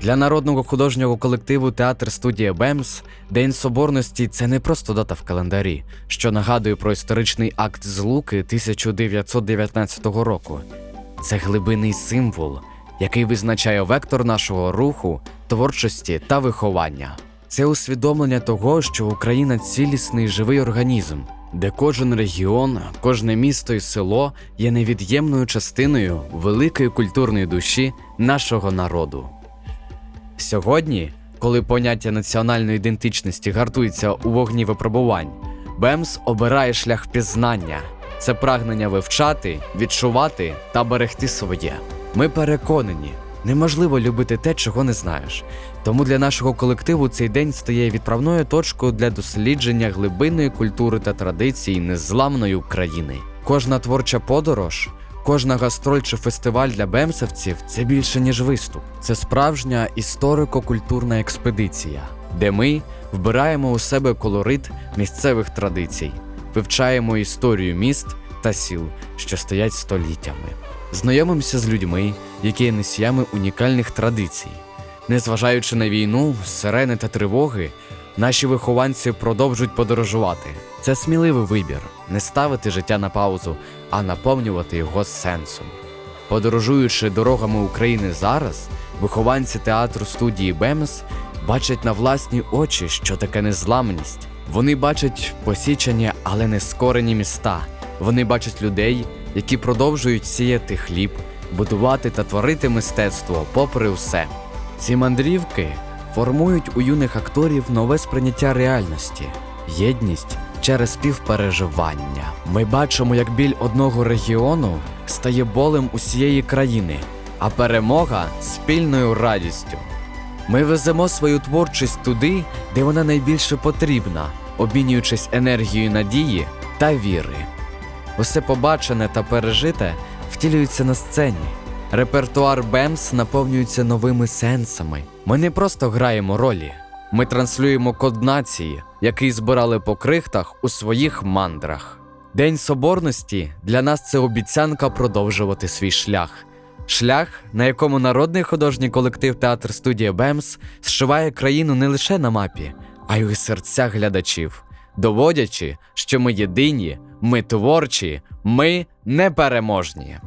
Для народного художнього колективу Театр студія Бемс День Соборності це не просто дата в календарі, що нагадує про історичний акт злуки 1919 року. Це глибинний символ, який визначає вектор нашого руху, творчості та виховання. Це усвідомлення того, що Україна цілісний живий організм, де кожен регіон, кожне місто і село є невід'ємною частиною великої культурної душі нашого народу. Сьогодні, коли поняття національної ідентичності гартується у вогні випробувань, Бемс обирає шлях пізнання. Це прагнення вивчати, відчувати та берегти своє. Ми переконані, неможливо любити те, чого не знаєш. Тому для нашого колективу цей день стає відправною точкою для дослідження глибинної культури та традицій незламної України. Кожна творча подорож, кожна гастроль чи фестиваль для бемсовців це більше ніж виступ. Це справжня історико-культурна експедиція, де ми вбираємо у себе колорит місцевих традицій, вивчаємо історію міст та сіл, що стоять століттями, знайомимося з людьми, які є носіями унікальних традицій. Незважаючи на війну, сирени та тривоги, наші вихованці продовжують подорожувати. Це сміливий вибір не ставити життя на паузу, а наповнювати його сенсом. Подорожуючи дорогами України зараз, вихованці театру студії Бемс бачать на власні очі, що таке незламність. Вони бачать посічені, але не скорені міста. Вони бачать людей, які продовжують сіяти хліб, будувати та творити мистецтво попри все. Ці мандрівки формують у юних акторів нове сприйняття реальності, єдність через співпереживання. Ми бачимо, як біль одного регіону стає болем усієї країни, а перемога спільною радістю. Ми веземо свою творчість туди, де вона найбільше потрібна, обмінюючись енергією надії та віри. Усе побачене та пережите втілюється на сцені. Репертуар Бемс наповнюється новими сенсами. Ми не просто граємо ролі, ми транслюємо код нації, який збирали по крихтах у своїх мандрах. День Соборності для нас це обіцянка продовжувати свій шлях. Шлях, на якому народний художній колектив Театр студія Бемс зшиває країну не лише на мапі, а й у серцях глядачів, доводячи, що ми єдині, ми творчі, ми непереможні.